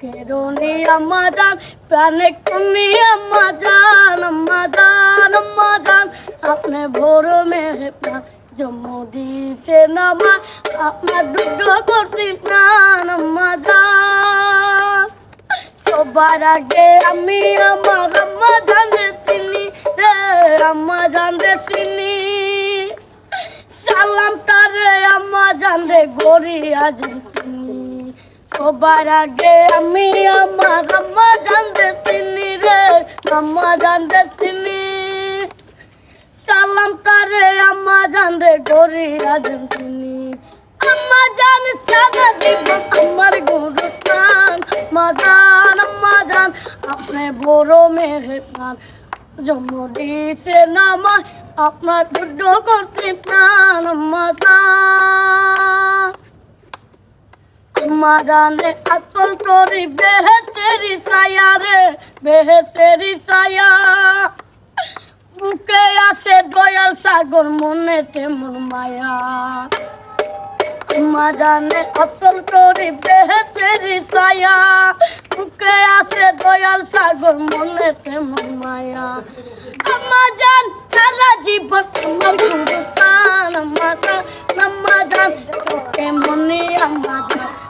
আম্মা জান প্রাণে আম্মা জান আম্মা জান আপনি বড় মেরে প্রাণ জন্ম দিয়েছে নামা আপনার দুধ করছি প্রাণ আম্মা জান সবার আগে আমি আমার আম্মা জানে চিনি রে আম্মা জানে চিনি সালামটা রে আম্মা জানে গড়ি আজ সবার আগে আমি আমার আম্মা জানতে চিনি রে আম্মা জানতে চিনি সালামটা রে আম্মা জানতে গড়ি আজ চিনি আম্মা জান চাঁদা দিব আমার গুরু প্রাণ। মা জান আম্মা জান আপনি বড় মেরে প্রাণ জন্ম দিতে নামা আপনার দুধ করতে প্রাণ আম্মা জান আম্মা জানে আতল তোরি বেহে তেরি ছায়া রে বেহে তেরি ছায়া বুকে আছে দয়াল সাগর মনে তেমন মায়া আম্মা জানে আতল তোরি বেহে তেরি ছায়া বুকে আছে দয়াল সাগর মনে তেমন মায়া আম্মা জান সারা জীবন আমার গুরুস্থান আম্মা জান আম্মা জান চোখে মনে আম্মা জান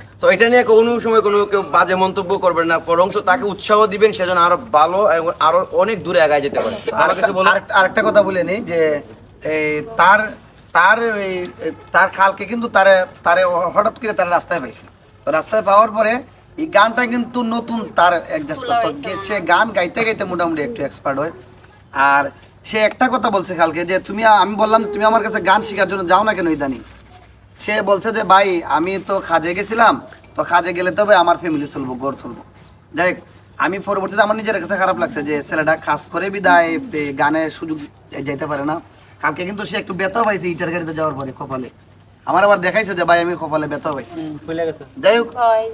তো এটা নিয়ে কোনো সময় কোনো কেউ বাজে মন্তব্য করবেন না বরং তাকে উৎসাহ দিবেন সেজন্য আরও ভালো এবং আরও অনেক দূরে আগায় যেতে পারে। আমার কিছু বলো আরেকটা- কথা বলে নেই যে এই তার তার এই তার খালকে কিন্তু তারে তারে হঠাৎ করে তার রাস্তায় পাইছে। তো রাস্তায় পাওয়ার পরে এই গানটা কিন্তু নতুন তার অ্যাডজাস্ট করতে সে গান গাইতে গাইতে মোটামুটি একটু এক্সপার্ট হয়। আর সে একটা কথা বলছে কালকে যে তুমি আমি বললাম তুমি আমার কাছে গান শেখার জন্য যাও না কেন ইদানি? সে বলছে যে ভাই আমি তো কাজে গেছিলাম তো কাজে গেলে তবে আমার ফ্যামিলি চলবো ঘর চলবো। হোক, আমি পরবর্তীতে আমার নিজের কাছে খারাপ লাগছে যে ছেলেটা কাজ করে বিদায় এ, গানের সুযোগ যেতে পারে না। কালকে কিন্তু সে একটু ব্যথাও পাইছে ইটার গাড়িতে যাওয়ার পরে কপালে। আমার আবার দেখাইছে যে ভাই আমি কপালে ব্যথাও পাইছি। যাই হোক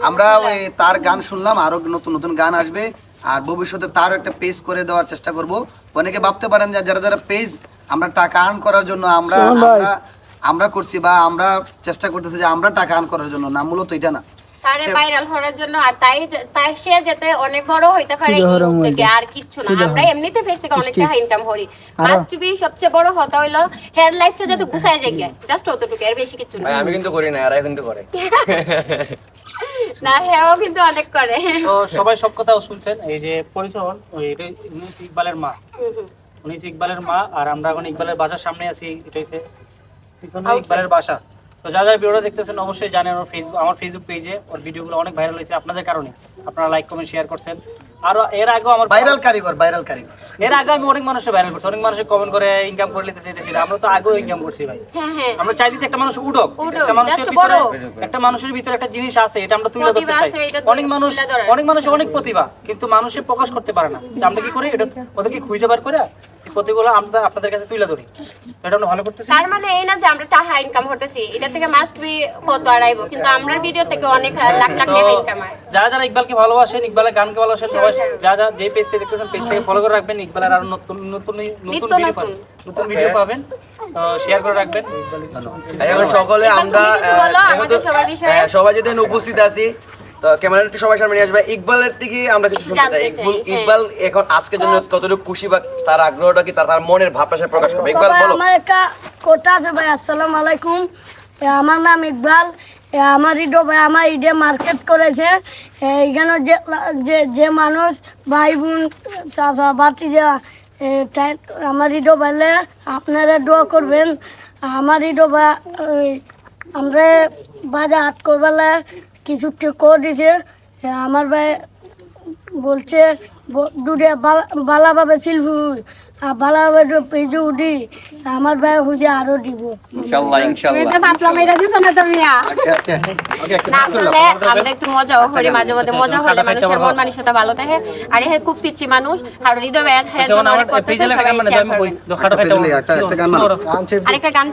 আমরা ওই তার গান শুনলাম আরও নতুন নতুন গান আসবে আর ভবিষ্যতে তারও একটা পেজ করে দেওয়ার চেষ্টা করব। অনেকে ভাবতে পারেন যে যারা যারা পেজ আমরা টাকা আর্ন করার জন্য আমরা আমরা করছি বা আমরা চেষ্টা করতেছি যে আমরা টাকা আর্ন করার জন্য না মূলত এটা না। তারে ভাইরাল হওয়ার জন্য আর তাই তাই সে যাতে অনেক বড় হইতে পারে ইউটিউব থেকে আর কিচ্ছু না। আমরা এমনিতে ফেস থেকে অনেক টাকা ইনকাম করি। মাস্ট বি সবচেয়ে বড় হতা হইল হেয়ার লাইফটা যাতে গুছায় যায় জাস্ট অতটুকু আর বেশি কিছু না। ভাই আমি কিন্তু করি না এরাই কিন্তু করে। না হেয়ারও কিন্তু অনেক করে। তো সবাই সব কথা শুনছেন। এই যে পরিচয় ওই এটা ইকবালের মা। উনি ইকবালের মা আর আমরা এখন ইকবালের বাসার সামনে আছি এটা হচ্ছে পিছনে ইকবালের বাসা। তো যারা যারা ভিডিওটা দেখতেছেন অবশ্যই জানেন ওর ফেসবুক আমার ফেসবুক পেজে ওর ভিডিওগুলো অনেক ভাইরাল হয়েছে। আপনাদের কারণে। আপনারা লাইক কমেন্ট শেয়ার করছেন। আর এর আগেও আমার ভাইরাল কারিগর ভাইরাল কারিগর। এর আগে আমি অনেক মানুষের ভাইরাল করছি। অনেক মানুষের কমেন্ট করে ইনকাম করে নিতেছে এটা সেটা। আমরা তো আগেও ইনকাম করছি ভাই। হ্যাঁ হ্যাঁ। আমরা চাইতেছি একটা মানুষ উঠক। একটা মানুষের ভিতরে একটা মানুষের ভিতরে একটা জিনিস আছে এটা আমরা তুলে ধরতে প্রতিভা চাই। অনেক মানুষ অনেক মানুষের অনেক প্রতিভা কিন্তু মানুষে প্রকাশ করতে পারে না। আমরা কি করি? এটা ওদেরকে খুঁজে বার করে প্রতিগুলো আমরা আপনাদের কাছে তুলে ধরি। এটা আমরা ভালো করতেছি? তার মানে এই না যে আমরা টাকা ইনকাম করতেছি এটা থেকে মাস্ট বি কত আড়াইবো? কিন্তু আমরা ভিডিও থেকে অনেক লাখ লাখ টাকা ইনকাম হয়। যারা যারা ইকবালকে ভালোবাসেন ইকবালের গানকে ভালোবাসেন সবাই যা যা যে পেজটা দেখতেছেন পেজটাকে ফলো করে রাখবেন ইকবালের আরও নতুন নতুন নতুন ভিডিও নতুন। পাবেন। নতুন। ভিডিও পাবেন। শেয়ার করে রাখবেন। এখন সকলে আমরা? হ্যাঁ, সবাই যদি উপস্থিত আছি তো সবাই সামনে আসবে। ইকবালের থেকে আমরা কিছু শুনতে চাই। চাই, ইকবাল হ্যাঁ। এখন আজকের জন্য কতটুকু খুশি বা তার আগ্রহটা কি তার তার মনের ভাবটা সে প্রকাশ করবে? ইকবাল বলো। আমার একটা কথা আছে ভাই আসসালামু আলাইকুম। আমার নাম ইকবাল। আমার ইডো ভাই আমার ইডে মার্কেট করেছে। এখানে যে যে যে মানুষ ভাই বোন চাচা বাতি যা আমার ইডো ভাইলে আপনারা দোয়া করবেন। আমার ইডো ভাই আমরা বাজার হাট করবেলা কিছু করে দিছে আমার ভাই বলছে ব- দুধে বালা- বালাভাবে শিল্প আর ভালো পেজে উঠি আমার ভাই হুজে আরও দিব। ইনশাল্লাহ ইনশাল্লাহ। এটা দিছো না তুমি। আসলে আমরা একটু মজাও করি মাঝে মধ্যে। মজা হলে মানুষের মন মানসিকতা ভালো থাকে। আর এ খুব পিচ্ছি মানুষ আর হৃদয় ব্যাগ হ্যাঁ সবাই মানে। আরেকটা গান